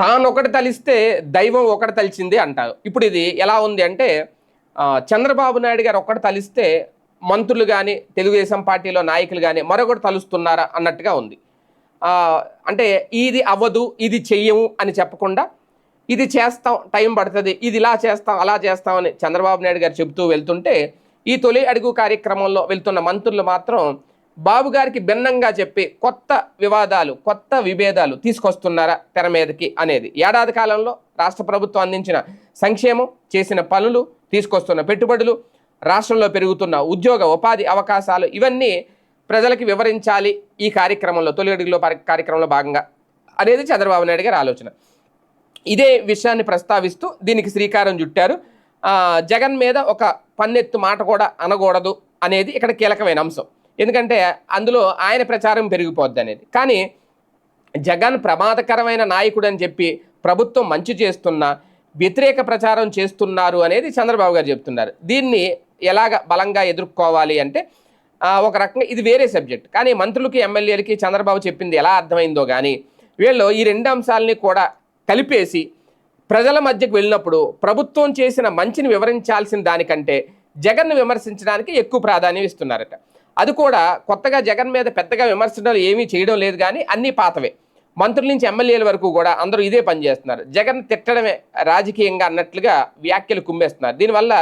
తానొకటి తలిస్తే దైవం ఒకటి తలిచింది అంటారు. ఇప్పుడు ఇది ఎలా ఉంది అంటే చంద్రబాబు నాయుడు గారు ఒక్కటి తలిస్తే మంత్రులు కానీ తెలుగుదేశం పార్టీలో నాయకులు కానీ మరొకటి తలుస్తున్నారా అన్నట్టుగా ఉంది. అంటే ఇది అవ్వదు ఇది చెయ్యము అని చెప్పకుండా ఇది చేస్తాం టైం పడుతుంది ఇది ఇలా చేస్తాం అలా చేస్తామని చంద్రబాబు నాయుడు గారు చెబుతూ వెళ్తుంటే ఈ తొలి అడుగు కార్యక్రమంలో వెళ్తున్న మంత్రులు మాత్రం బాబు గారికి భిన్నంగా చెప్పి కొత్త వివాదాలు కొత్త విభేదాలు తీసుకొస్తున్నారా తెర మీదకి అనేది. ఏడాది కాలంలో రాష్ట్ర ప్రభుత్వం అందించిన సంక్షేమం చేసిన పనులు తీసుకొస్తున్న పెట్టుబడులు రాష్ట్రంలో పెరుగుతున్న ఉద్యోగ ఉపాధి అవకాశాలు ఇవన్నీ ప్రజలకి వివరించాలి ఈ కార్యక్రమంలో తొలి అడుగులో కార్యక్రమంలో భాగంగా అనేది చంద్రబాబు నాయుడు గారి ఆలోచన. ఇదే విషయాన్ని ప్రస్తావిస్తూ దీనికి శ్రీకారం చుట్టారు. జగన్ మీద ఒక పన్నెత్తు మాట కూడా అనకూడదు అనేది ఇక్కడ కీలకమైన అంశం. ఎందుకంటే అందులో ఆయన ప్రచారం పెరిగిపోద్ది అనేది. కానీ జగన్ ప్రమాదకరమైన నాయకుడు అని చెప్పి ప్రభుత్వం మంచి చేస్తున్నా వ్యతిరేక ప్రచారం చేస్తున్నారు అనేది చంద్రబాబు గారు చెప్తున్నారు. దీన్ని ఎలాగ బలంగా ఎదుర్కోవాలి అంటే ఒక రకంగా ఇది వేరే సబ్జెక్ట్. కానీ మంత్రులకి ఎమ్మెల్యేలకి చంద్రబాబు చెప్పింది ఎలా అర్థమైందో కానీ వీళ్ళు ఈ రెండు అంశాలని కూడా కలిపేసి ప్రజల మధ్యకు వెళ్ళినప్పుడు ప్రభుత్వం చేసిన మంచిని వివరించాల్సిన దానికంటే జగన్ను విమర్శించడానికి ఎక్కువ ప్రాధాన్యం ఇస్తున్నారట. అది కూడా కొత్తగా జగన్ మీద పెద్దగా విమర్శలు ఏమీ చేయడం లేదు కానీ అన్నీ పాతవే. మంత్రుల నుంచి ఎమ్మెల్యేల వరకు కూడా అందరూ ఇదే పని చేస్తున్నారు. జగన్ తిట్టడమే రాజకీయంగా అన్నట్లుగా వ్యాఖ్యలు కుమ్మేస్తున్నారు. దీనివల్ల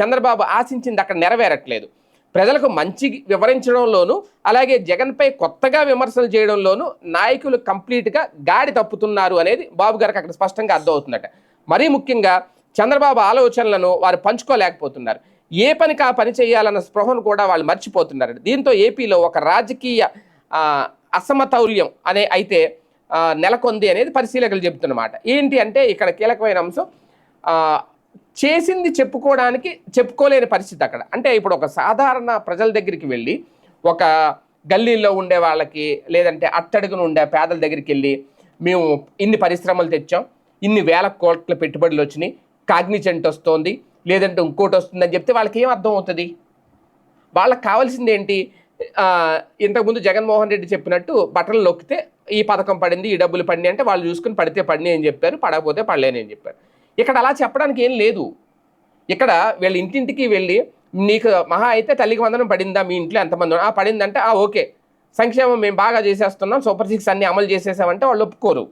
చంద్రబాబు ఆశించింది అక్కడ నెరవేరట్లేదు. ప్రజలకు మంచి వివరించడంలోనూ అలాగే జగన్పై కొత్తగా విమర్శలు చేయడంలోనూ నాయకులు కంప్లీట్గా గాడి తప్పుతున్నారు అనేది బాబు గారికి అక్కడ స్పష్టంగా అర్థమవుతుందట. మరీ ముఖ్యంగా చంద్రబాబు ఆలోచనలను వారు పంచుకోలేకపోతున్నారు. ఏ పనికి ఆ పని చేయాలన్న స్పృహను కూడా వాళ్ళు మర్చిపోతున్నారు దీంతో ఏపీలో ఒక రాజకీయ అసమతౌల్యం అనే అయితే నెలకొంది అనేది పరిశీలకులు చెబుతున్నమాట. ఏంటి అంటే ఇక్కడ కీలకమైన అంశం చేసింది చెప్పుకోవడానికి చెప్పుకోలేని పరిస్థితి అక్కడ. అంటే ఇప్పుడు ఒక సాధారణ ప్రజల దగ్గరికి వెళ్ళి ఒక గల్లీల్లో ఉండే వాళ్ళకి లేదంటే అట్టడుగున ఉండే పేదల దగ్గరికి వెళ్ళి మేము ఇన్ని పరిశ్రమలు తెచ్చాం ఇన్ని వేల కోట్ల పెట్టుబడులు వచ్చినాయి కాగ్నిజెంట్ వస్తోంది లేదంటే ఇంకోటి వస్తుందని చెప్తే వాళ్ళకి ఏం అర్థం అవుతుంది? వాళ్ళకి కావాల్సింది ఏంటి? ఇంతకుముందు జగన్మోహన్ రెడ్డి చెప్పినట్టు బట్టలు నొక్కితే ఈ పథకం పడింది ఈ డబ్బులు పడినాయి అంటే వాళ్ళు చూసుకుని పడితే పడినాయి అని చెప్పారు పడకపోతే పడలేని అని చెప్పారు. ఇక్కడ అలా చెప్పడానికి ఏం లేదు. ఇక్కడ వీళ్ళ ఇంటింటికి వెళ్ళి నీకు మహా అయితే తల్లికి వందనం పడిందా మీ ఇంట్లో ఎంతమంది ఆ పడిందంటే ఆ ఓకే. సంక్షేమం మేము బాగా చేసేస్తున్నాం సూపర్ సిక్స్ అన్ని అమలు చేసేసామంటే వాళ్ళు ఒప్పుకోరు.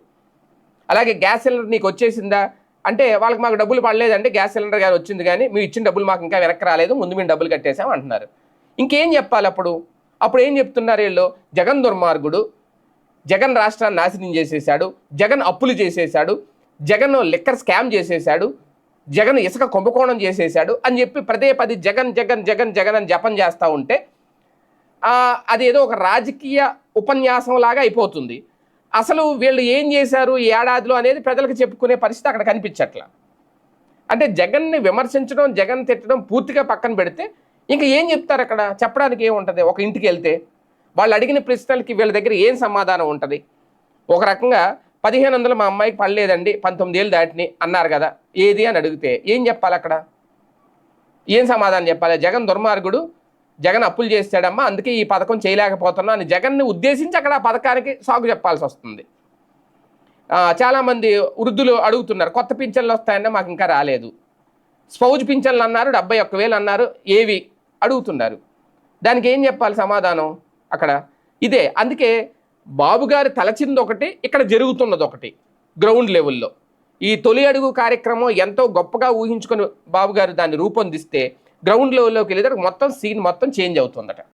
అలాగే గ్యాస్ సిలిండర్ నీకు వచ్చేసిందా? అంటే వాళ్ళకి మాకు డబ్బులు పడలేదంటే గ్యాస్ సిలిండర్ కానీ వచ్చింది కానీ మీరు ఇచ్చిన డబ్బులు మాకు ఇంకా వెనక్కి రాలేదు ముందు మేము డబ్బులు కట్టేసాం అంటున్నారు. ఇంకేం చెప్పాలి అప్పుడు? అప్పుడు ఏం చెప్తున్నారు వీళ్ళు? జగన్ దుర్మార్గుడు జగన్ రాష్ట్రాన్ని నాశనం చేసేశాడు జగన్ అప్పులు చేసేశాడు జగన్ లిక్కర్ స్కామ్ చేసేశాడు జగన్ ఇసుక కుంభకోణం చేసేశాడు అని చెప్పి ప్రదే పది జగన్ జగన్ జగన్ జగన్ అని జపం చేస్తూ ఉంటే అదేదో ఒక రాజకీయ ఉపన్యాసం లాగా అయిపోతుంది. అసలు వీళ్ళు ఏం చేశారు ఈ ఏడాదిలో అనేది ప్రజలకు చెప్పుకునే పరిస్థితి అక్కడ కనిపించట్ల. అంటే జగన్ని విమర్శించడం జగన్ తిట్టడం పూర్తిగా పక్కన పెడితే ఇంకా ఏం చెప్తారు అక్కడ? చెప్పడానికి ఏముంటుంది? ఒక ఇంటికి వెళ్తే వాళ్ళు అడిగిన ప్రశ్నలకి వీళ్ళ దగ్గర ఏం సమాధానం ఉంటుంది? ఒక రకంగా పదిహేను వందలు మా అమ్మాయికి పడలేదండి పంతొమ్మిది ఏళ్ళు దాటిని అన్నారు కదా ఏది అని అడిగితే ఏం చెప్పాలి అక్కడ? ఏం సమాధానం చెప్పాలి? జగన్ దుర్మార్గుడు జగన్ అప్పులు చేస్తాడమ్మా అందుకే ఈ పథకం చేయలేకపోతున్నా అని జగన్ని ఉద్దేశించి అక్కడ ఆ పథకానికి సాగు చెప్పాల్సి వస్తుంది. చాలామంది వృద్ధులు అడుగుతున్నారు కొత్త పింఛన్లు వస్తాయన్నా మాకు ఇంకా రాలేదు. స్పౌజ్ పింఛన్లు అన్నారు డెబ్బై ఒక్క వేలు అన్నారు ఏవి అడుగుతున్నారు. దానికి ఏం చెప్పాలి సమాధానం అక్కడ? ఇదే అందుకే బాబు గారు తలచింది ఒకటి ఇక్కడ జరుగుతున్నది ఒకటి గ్రౌండ్ లెవెల్లో. ఈ తొలి అడుగు కార్యక్రమం ఎంతో గొప్పగా ఊహించుకొని బాబు గారు దాన్ని రూపొందిస్తే గ్రౌండ్ లెవెల్లోకి వెళ్ళేసరికి మొత్తం సీన్ మొత్తం చేంజ్ అవుతుందట.